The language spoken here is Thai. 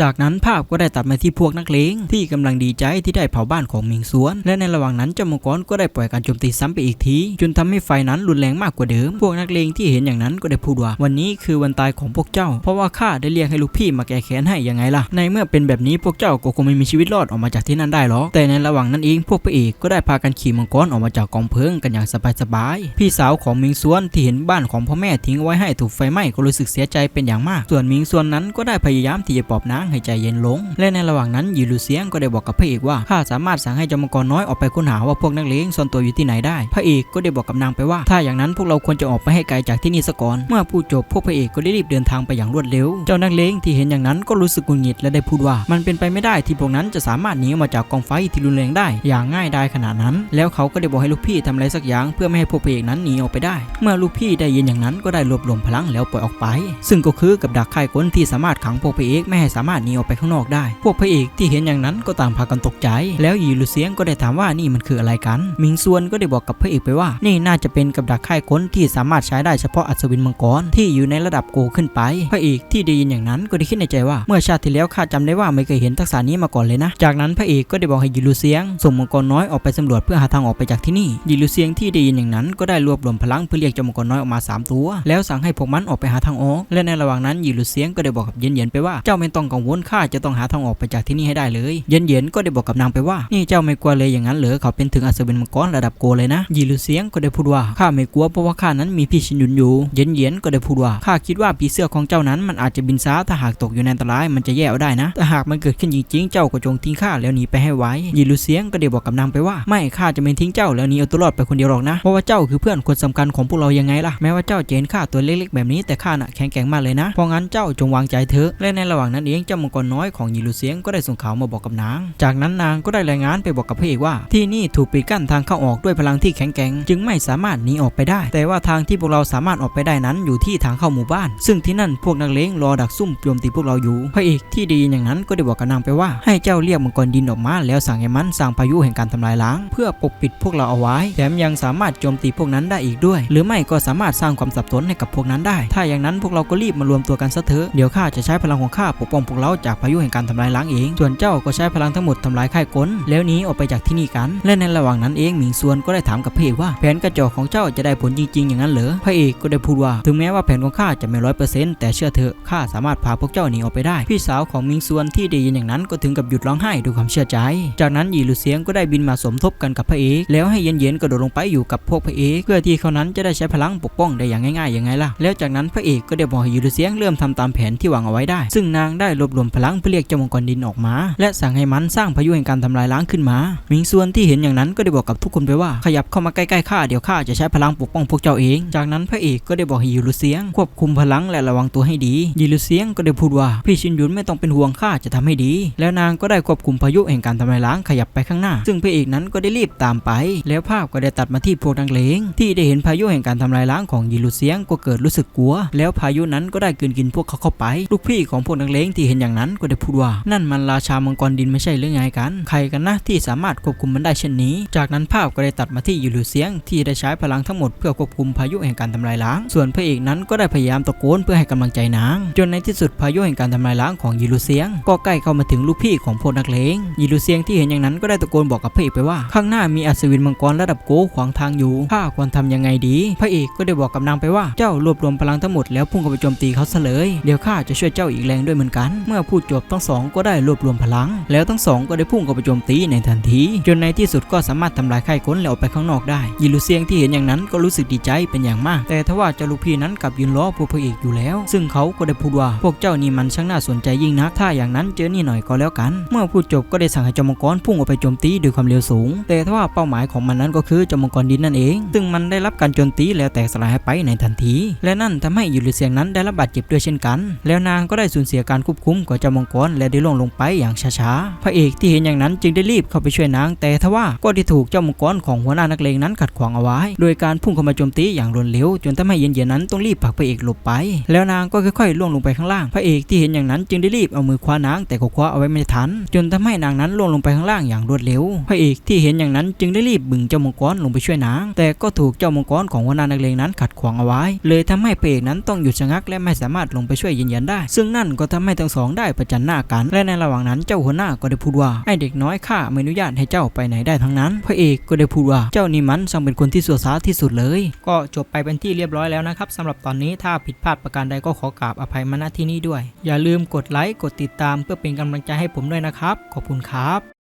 จากนั้นภาพก็ได้ตัดมาที่พวกนักเลงที่กำลังดีใจที่ได้เผาบ้านของมิงซวน และในระหว่างนั้นเจ้ามังกรก็ได้ปล่อยการโจมตีซ้ำไปอีกที จนทำให้ไฟนั้นรุนแรงมากกว่าเดิม พวกนักเลงที่เห็นอย่างนั้นก็ได้พูดว่า วันนี้คือวันตายของพวกเจ้า เพราะว่าข้าได้เรียกให้ลูกพี่มาแก้แค้นให้ยังไงล่ะ ในเมื่อเป็นแบบนี้พวกเจ้าก็คงไม่มีชีวิตรอดออกมาจากที่นั่นได้หรอก แต่ในระหว่างนั้นเองพวกพระเอกก็ได้พากันขี่มังกรออกมาจากกองเพลิงกันอย่างสบายๆ พี่สาวของมิงซวนที่เห็นบ้านของพ่อแม่ทิ้งไว้ให้ถูกไฟไหม้ก็รู้สึกเสียใจเป็นอย่างมาก ส่วนมิงซวนนั้นก็ได้พยายามที่จะปลอบนางให้ใจเย็นลง และในระหว่างนั้นยีหลูเซียงก็ได้บอกกับพระเอกว่าข้าสามารถสั่งให้เจ้ามังกรน้อยออกไปค้นหาว่าพวกนักเลงซ่อนตัวอยู่ที่ไหนได้ พระเอกก็ได้บอกกับนางไปว่า ถ้าอย่างนั้นพวกเราควรจะออกไปให้ไกลจากที่นี่ซะก่อน เมื่อพูดจบพวกพระเอกก็ได้รีบเดินทางไปอย่างรวดเร็ว เจ้านักเลงที่เห็นอย่างนั้นก็รู้สึกหงุดหงิดและได้พูดว่า มันเป็นไปไม่ได้ที่พวกนั้นจะสามารถหนีออกมาจากกองไฟที่รุนแรงได้ อย่างง่ายดายขนาดนั้น แล้วเขาก็ได้บอกให้ลูกพี่ทำอะไรสักอย่าง เพื่อไม่ให้พวกพระเอกนั้นหนีออกไปได้ เมื่อลูกพี่ได้ยินอย่างนั้นก็ได้รวบรวมพลังแล้วปล่อยออกไป ซึ่งก็คือกับดักค่ายกลที่สามารถขังพวกพระเอกไม่ให้สามารถหนีออกไปข้างนอกได้ พวกพระเอกที่เห็นอย่างนั้นก็ต่างพากันตกใจ แล้วหยีหลูเซียงก็ได้ถามว่านี่มันคืออะไรกัน มิงซวนก็ได้บอกกับพระเอกไปว่า นี่น่าจะเป็นกับดักค่ายกลที่สามารถใช้ได้เฉพาะอัศวินมังกรที่อยู่ในระดับโกขึ้นไป พระเอกที่ได้ยินอย่างนั้นก็ได้คิดในใจว่า เมื่อชาติที่แล้วข้าจำได้ว่าไม่เคยเห็นทักษะนี้มาก่อนเลยนะ จากนั้นพระเอกก็ได้บอกให้หยีหลูเซียงส่งมังกรน้อยออกไปสำรวจเพื่อหาทางออกไปจากที่นี่หยีหลูเซียงที่ได้ยินอย่างนั้นก็ได้รวบรวมพลังเพื่อเรียกเจ้ามังกรน้อยออกมาสามตัวแล้วสั่งให้พวกมันออกไปหาทางออกและในระหว่างนั้นหยีหลูเซียงก็ได้บอกกับเย็นๆไปว่าเจ้าไม่ต้องกังวลข้าจะต้องหาทางออกไปจากที่นี่ให้ได้เลย เย็นเย็นก็ได้บอกกับนางไปว่า นี่เจ้าไม่กลัวเลยอย่างนั้นเหรอเขาเป็นถึงอัศวินมังกรระดับโกเลยนะหยีหลูเซียงก็ได้พูดว่าข้าไม่กลัวเพราะว่าข้านั้นมีพี่ชินยุนอยู่ เย็นเย็นก็ได้พูดว่าข้าคิดว่าผีเสื้อของเจ้านั้นมันอาจจะบินซ้าถ้าหากตกอยู่ในอันตรายมันจะแย่เอาได้นะแต่หากมันเกิดขึ้นจริงๆเจ้าก็จงทิ้งข้าแล้วหนีไปให้ไวหยีหลูเซียงก็ได้บอกกับนางไปว่า ไม่ข้าจะไม่ทิ้งเจ้าแล้วหนีเอาตัวรอดไปคนเดียวหรอกนะเพราะว่าเจ้าคือเพื่อนคนสำคัญของพวกเรายังไงล่ะแม้ว่าเจ้าเห็นข้าตัวเล็กๆ แบบนี้แต่ข้าน่ะแข็งแกร่งมากเลยนะเพราะงั้นเจ้าจงวางใจเถอะและในระหว่างนั้นเองเจ้ามังกรน้อยของหยีหลูเซียงก็ได้ส่งข่าวมาบอกกับนาง จากนั้นนางก็ได้รายงานไปบอกกับพระเอกว่า ที่นี่ถูกปิดกั้นทางเข้าออกด้วยพลังที่แข็งแกร่งจึงไม่สามารถหนีออกไปได้ แต่ว่าทางที่พวกเราสามารถออกไปได้นั้นอยู่ที่ทางเข้าหมู่บ้าน ซึ่งที่นั่นพวกนักเลงรอดักซุ่มโจมตีพวกเราอยู่ พระเอกที่ไดีอย่างนั้นก็ได้บอกกับนางไปว่า ให้เจ้าเรียกมังกรดินออกมาแล้วสั่งให้มันสร้างพายุแห่งการทำลายล้าง เพื่อปกปิดพวกเราเอาไว้ แถมยังสามารถโจมตีพวกนั้นได้อีกด้วย หรือไม่ก็สามารถสร้างความสับสนให้กับพวกนั้นได้ ถ้าอย่างนั้นพวกเราก็รีบมารวมตัวกันซะเถอะเดี๋ยวข้าจะใช้พลังของข้าปกป้องพวกเราจากพายุแห่งการทำลายล้างเอง ส่วนเจ้าก็ใช้พลังทั้งหมดทำลายค่ายกลแล้วหนีออกไปจากที่นี่กัน และในระหว่างนั้นเองหมิงซวนก็ได้ถามกับพระเอกว่าแผนกระจอกของเจ้าจะได้ผลจริง ๆ อย่างนั้นเหรอพระเอกก็ได้พูดว่าถึงแม้ว่าแผนของข้าจะไม่ร้อยเปอร์เซ็นต์แต่เชื่อเถอะข้าสามารถพาพวกเจ้าหนีออกไปได้ พี่สาวของมิงซวนที่ได้ยินอย่างนั้นก็ถึงกับหยุดร้องไห้ด้วยความเชื่อใจ จากนั้นหยีหลูเซียงก็ได้บินมาสมทบกันกับพระเอกแล้วให้เย็นๆกระโดดลงไปอยู่กับพวกพระเอกเพื่อที่เขานั้นจะได้ใช้พลังปกป้องได้อย่างง่ายๆยังไงล่ะแล้วจากนั้นพระเอกก็ได้บอกให้หยีหลูเซียงเริ่มทำตามแผนที่วางเอาไว้ได้ ซึ่งนางได้รวบรวมพลังเพื่อเรียกเจ้ามังกรดินออกมา และสั่งให้มันสร้างพายุแห่งการทำลายล้างขึ้นมามิงซวนที่เห็นอย่างนั้นก็ได้บอกกับทุกคนไปว่าขยับเข้ามาใกล้ๆข้าเดี๋ยวข้าจะใช้พลังปกป้องพวกเจ้าเอง จากนั้นพระเอกก็ได้บอกให้ยีหลูเซียง ควบคุมพลังและระวังตัวให้ดียีหลูเซียงก็ได้พูดว่าพี่ชินยุนไม่ต้องเป็นห่วงข้าจะทำให้ดี แล้วนางก็ได้ควบคุมพายุแห่งการทำลายล้างขยับไปข้างหน้า ซึ่งพระเอกนั้นก็ได้รีบตามไป แล้วภาพก็ได้ตัดมาที่พวกนักเลงที่ได้เห็นพายุแห่งการทำลายล้างของยีหลูเซียงก็เกิดรู้สึกกลัว แล้วพายุนั้นก็ได้กลืนกินพวกเขาเข้าไป ลูกพี่ของพวกนักเลงที่เห็นอย่างนั้นก็ได้พูดว่า นั่นมันราชามังกรดินไม่ใช่หรือไงกัน ใครกันนะที่สามารถควบคุมมันได้เช่นนี้ จากนั้นภาพก็ได้ตัดมาที่ยีหลูเซียง ที่ได้ใช้พลังทั้งหมดเพื่อควบคุมพายุแห่งการทำลายล้าง ส่วนพระเอกนั้นก็ได้พยายามตะโกนเพื่อให้กำลังใจนาง จนในที่สุดพายุแห่งการทำลายล้างของยีหลูเซียง ก็ใกล้เข้ามาถึงลูกพี่ของพวกนักเลงยีหลูเซียงที่เห็นอย่างนั้นก็ได้ตะโกนบอกกับพระเอกไปว่า ข้างหน้ามีอัศวินมังกรระดับโกขวางทางอยู่ข้าควรทำยังไงดี พระเอกก็ได้บอกกับนางไปว่าเจ้ารวบรวมพลังทั้งหมดแล้วพุ่งเข้าไปโจมตีเขาซะเลยเดี๋ยวข้าจะช่วยเจ้าอีกแรงด้วยเหมือนกันมื่อพูดจบทั้งสองก็ได้รวบรวมพลัง แล้วทั้งสองก็ได้พุ่งเข้าไปโจมตีในทันที จนในที่สุดก็สามารถทำลายค่ค้นแล้วออกไปข้างนอกได้ ยิลูเซียงที่เห็นอย่างนั้นก็รู้สึกดีใจเป็นอย่างมาก แต่ทว่าเจ้าลูกพี่นั้นกลับยืนล้อพวกพระเอกอยู่แล้ว ซึ่งเขาก็ได้พูดว่าพวกเจ้านี่มันช่างน่าสนใจยิ่งนัก ถ้าอย่างนั้นเจอนี่หน่อยก็แล้วกัน เมื่อพูดจบก็ได้สั่งให้จ้ามังกรพุ่งออกไปโจมตีด้วยความเร็วสูง แต่ทว่าเป้าหมายของมันนั้นก็คือจ้ามังกรดินนั่นเอง ซึ่งมันได้รับการโจมตีแล้วแตกสลายไปในทันที และนั่นทำให้ยูริเซียงนั้นได้รับบาดเจ็บด้วยเช่นกัน แล้วนางก็ได้สูญเสียการควบคุมของเจ้ามังกรและได้ล่วงลงไปอย่างช้าๆ พระเอกที่เห็นอย่างนั้นจึงได้รีบเข้าไปช่วยนาง แต่ทว่าก็ได้ถูกเจ้ามังกรของหัวหน้านักเลงนั้นขัดขวางเอาไว้ โดยการพุ่งเข้ามาโจมตีอย่างรวดเร็วจนทำให้เย็นๆนั้นต้องรีบผลักพระเอกหลบไป แล้วนางก็ค่อยๆล่วงลงไปข้างล่าง พระเอกที่เห็นอย่างนั้นจึงได้รีบเอามือคว้านางแต่ก็คว้าเอาไว้ไม่ทัน จนทำให้นางนั้นล่วงลงไปข้างล่างอย่างรวดเร็ว พระเอกที่เห็นอย่างนั้นจึงได้รีบบึงเจ้ามังกรลงไปช่วยนาง แต่ก็ถูกเจ้ามังกรของหัวหน้านักเลงนั้นขัดขวางเอาไว้ เลยทำให้พระเอกนั้นต้องหยุดชะงักและไม่สามารถลงไปช่วยเย็นๆได้ ซึ่งนั่นก็ทำให้ทั้งสองได้ประจันหน้ากัน และในระหว่างนั้นเจ้าหัวหน้าก็ได้พูดว่าไอเด็กน้อยข้าไม่อนุญาตให้เจ้าไปไหนได้ทั้งนั้น พระเอกก็ได้พูดว่าเจ้านี่มันช่างเป็นคนที่สัวสาที่สุดเลย ก็จบไปเป็นที่เรียบร้อยแล้วนะครับสำหรับตอนนี้ถ้าผิดพลาดประการใดก็ขอกราบอภัยมาณที่นี้ด้วย อย่าลืมกดไลค์กดติดตามเพื่อเป็นกำลังใจให้ผมด้วยนะครับ ขอบคุณครับ